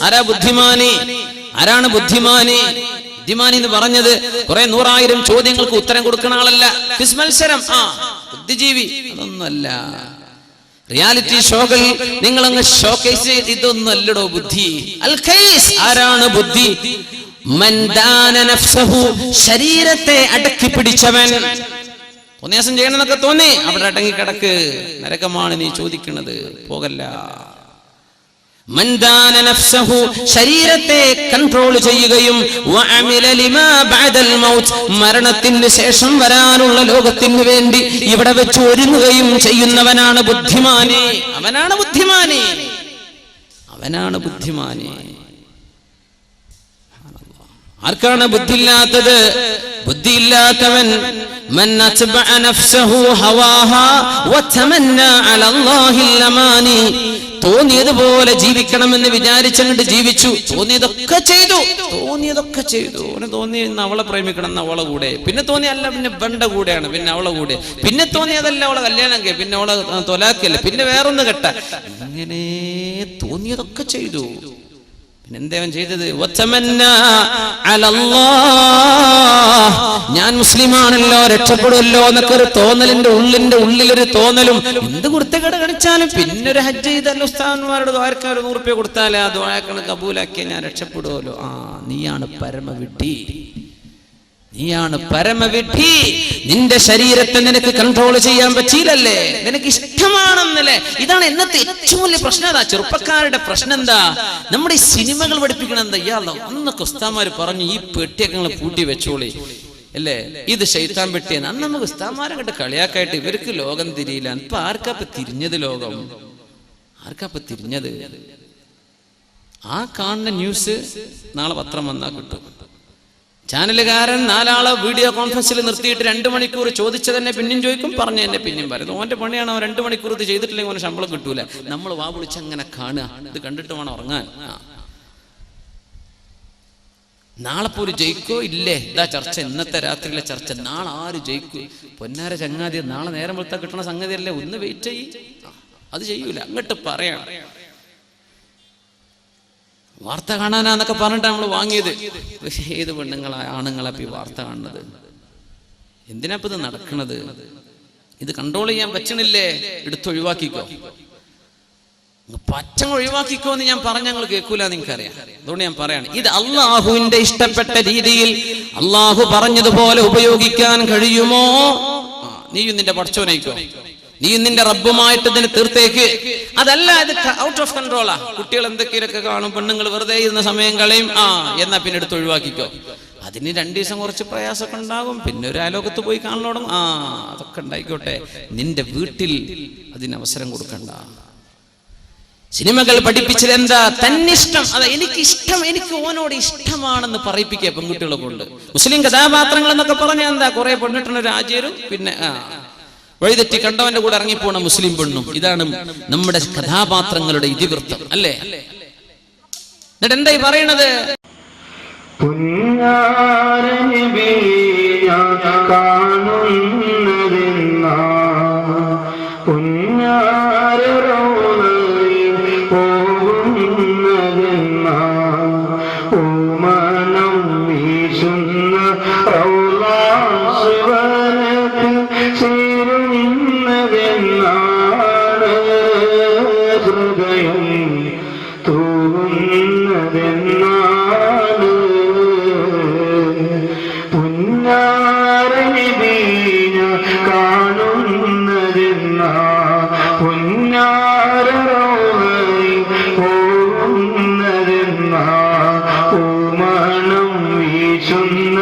ആരാ ബുദ്ധിമാനി? ആരാണ് ബുദ്ധിമാനി? ബുദ്ധിമാനി എന്ന് പറഞ്ഞത് കുറെ നൂറായിരം ചോദ്യങ്ങൾക്ക് ഉത്തരം കൊടുക്കുന്ന ആളല്ല. ക്വിസ് മത്സരം. ആ ബുദ്ധിജീവി. അതൊന്നുമല്ല. റിയാലിറ്റി ഷോകൾ നിങ്ങൾ അങ്ങ് ഷോക്കേസ് ഇതൊന്നും അല്ലടോ ബുദ്ധി. Al Qais. ആരാണ് ബുദ്ധി? മൻ ദാന നഫ്സഹു. ശരീരത്തെ അടക്കി പിടിച്ചവൻ. തോന്നിയാസം ചെയ്യണമെന്നൊക്കെ തോന്നി. അവിടെ അടങ്ങി കിടക്ക് നരകമാണ് നീ ചോദിക്കുന്നത്. പോകല്ല. ശരീരത്തെ കൺട്രോൾ ചെയ്യുകയും മരണത്തിന് ശേഷം വരാനുള്ള ലോകത്തിന് വേണ്ടി ഇവിടെ വെച്ച് ഒരുങ്ങുകയും ചെയ്യുന്നവനാണ് ബുദ്ധിമാനി. അവനാണ് ബുദ്ധിമാനി. അവനാണ് ബുദ്ധിമാനി. ആർക്കാണ് ബുദ്ധിയില്ലാത്തത്? ബുദ്ധിയില്ലാത്തവൻ من أتبع نفسه هواها وتمنى على الله الأماني തോന്നിയതുപോലെ ജീവിക്കണമെന്ന് വിചാരിച്ചങ്ങോട്ട് ജീവിച്ചു തോന്നിയതൊക്കെ ചെയ്തു തോന്നിയതൊക്കെ ചെയ്തു അവന് തോന്നി ഇന്ന് അവളെ പ്രേമിക്കണം എന്ന് അവളെ കൂടെ പിന്നെ തോന്നി അല്ല പിന്നെ ബണ്ട കൂടെയാണ് പിന്നെ അവളെ കൂടെ പിന്നെ തോന്നിയതല്ല അവളെ കല്യാണം കഴി പിന്നെ അവളെ തൊലാക്കല്ല പിന്നെ വേറൊന്ന് കെട്ട ഇങ്ങനെ തോന്നിയതൊക്കെ ചെയ്തു പിന്നെ എന്തേവൻ ചെയ്തത്. ഞാൻ മുസ്ലിമാണല്ലോ രക്ഷപ്പെടുമല്ലോ എന്നൊക്കെ ഒരു തോന്നലിന്റെ ഉള്ളിന്റെ ഉള്ളിലൊരു തോന്നലും. എന്ത് കട കണിച്ചാലും പിന്നെ ഒരു ഹജ്ജ് ചെയ്തല്ലോ ഉസ്താദന്മാരോട് ദ്വാരക്കാൻ ഒരു നൂറുപ്യ കൊടുത്താലേ ആ ദ്വാരക്കണ കബൂലാക്കിയ ഞാൻ രക്ഷപ്പെടുമല്ലോ ആ നീയാണ് പരമവിഡ്ഢി. നീയാണ് പരമവിഡ്ഢി നിന്റെ ശരീരത്തെ നിനക്ക് കൺട്രോൾ ചെയ്യാൻ പറ്റിയില്ലല്ലേ? നിനക്ക് ഇഷ്ടമാണെന്നല്ലേ? ഇതാണ് എന്നത്തെ ഏറ്റവും വലിയ പ്രശ്നം. അതാ ചെറുപ്പക്കാരുടെ പ്രശ്നം എന്താ? നമ്മുടെ ഈ സിനിമകൾ പഠിപ്പിക്കണം എന്താ? ഇയാളോ അന്ന് ഉസ്താമാര് പറഞ്ഞു ഈ പെട്ടിയൊക്കെ നിങ്ങൾ പൂട്ടി വെച്ചോളി. അല്ലേ? ഇത് ശൈത്താൻ പെട്ടിയെന്ന് അന്ന് നമുക്ക് ഉസ്താമാരെ കണ്ട് കളിയാക്കായിട്ട് ഇവർക്ക് ലോകം തിരിയില്ല. ഇപ്പൊ ആർക്കാപ്പ തിരിഞ്ഞത് ലോകം? ആർക്കാപ്പ തിരിഞ്ഞത്? ആ കാണുന്ന ന്യൂസ് നാളെ പത്രം വന്നാൽ കിട്ടും. ചാനലുകാരൻ നാലാളെ വീഡിയോ കോൺഫറൻസിൽ നിർത്തിയിട്ട് രണ്ട് മണിക്കൂർ ചോദിച്ച തന്നെ പിന്നെയും ചോദിക്കും പറഞ്ഞു തന്നെ പിന്നെയും പറയും. ഓന്റെ പണിയാണ് അവൻ രണ്ട് മണിക്കൂർ ഇത് ചെയ്തിട്ടില്ലെങ്കിൽ അവന് ശമ്പളം കിട്ടൂല. നമ്മൾ വാ വിളിച്ച് അങ്ങനെ കാണുക. ഇത് കണ്ടിട്ട് വേണം ഉറങ്ങാൻ. നാളെ പോലും ജയിക്കോ? ഇല്ലേ. ഇതാ ചർച്ച. ഇന്നത്തെ രാത്രിയിലെ ചർച്ച. നാളെ ആര് ജയിക്കൂ? പൊന്നാര ചങ്ങാതി നാളെ നേരം വെളുത്താൽ കിട്ടണ സംഗതി അല്ലേ ഒന്ന് വെയിറ്റ് ചെയ്യ്. അത് ചെയ്യൂല. അങ്ങോട്ട് പറയണം. വാർത്ത കാണാനാന്നൊക്കെ പറഞ്ഞിട്ടാണ് നമ്മൾ വാങ്ങിയത്. പക്ഷേ ഏത് പെണ്ണുങ്ങളെ ആണുങ്ങളെ ഈ വാർത്ത കാണുന്നത്? എന്തിനാപ്പ ഇത് നടക്കണത്? ഇത് കൺട്രോൾ ചെയ്യാൻ പറ്റണില്ലേ? എടുത്തൊഴിവാക്കിക്കോ പച്ച ഒഴിവാക്കിക്കോ എന്ന് ഞാൻ പറഞ്ഞ ഞങ്ങൾ കേൾക്കൂല നിങ്ങൾക്കറിയാം. അതുകൊണ്ട് ഞാൻ പറയാണ് ഇത് അള്ളാഹുവിന്റെ ഇഷ്ടപ്പെട്ട രീതിയിൽ അള്ളാഹു പറഞ്ഞതുപോലെ ഉപയോഗിക്കാൻ കഴിയുമോ? നീയും നിന്റെ പഠിച്ചോനയിക്കോ നീ നിന്റെ റബ്ബുമായിട്ട് ഇതിന് തീർത്തേക്ക്. അതല്ല ഇത് ഔട്ട് ഓഫ് കൺട്രോളാ കുട്ടികൾ എന്തൊക്കെയൊക്കെ കാണും പെണ്ണുങ്ങൾ വെറുതെ ഇരുന്ന സമയം കളയും. ആ എന്നാ പിന്നെ എടുത്ത് ഒഴിവാക്കിക്കോ. അതിന് രണ്ടു ദിവസം കുറച്ച് പ്രയാസമൊക്കെ ഉണ്ടാകും. പിന്നെ ഒരു ആലോകത്ത് പോയി കാണണോടും ആ അതൊക്കെ ഉണ്ടായിക്കോട്ടെ. നിന്റെ വീട്ടിൽ അതിന് അവസരം കൊടുക്കണ്ട. സിനിമകൾ പഠിപ്പിച്ചത് എന്താ? തന്നിഷ്ടം. അതെ എനിക്ക് ഇഷ്ടം എനിക്ക് ഓനോട് ഇഷ്ടമാണെന്ന് പറയിപ്പിക്കുക പെൺകുട്ടികളെ കൊണ്ട്. മുസ്ലിം കഥാപാത്രങ്ങൾ എന്നൊക്കെ പറഞ്ഞാൽ എന്താ? കുറെ പെണ്ണിട്ടുള്ള രാജ്യരും പിന്നെ വഴിതെറ്റി കണ്ടവന്റെ കൂടെ ഇറങ്ങിപ്പോണ മുസ്ലിം പെണ്ണും ഇതാണ് നമ്മുടെ കഥാപാത്രങ്ങളുടെ ഇതിവൃത്തം അല്ലേ? എന്നിട്ട് എന്തായി പറയണത്? പുന്നാരറോണയിൽ ഓമനം വീശുന്ന റൗലാശിവനത്തിൽ sun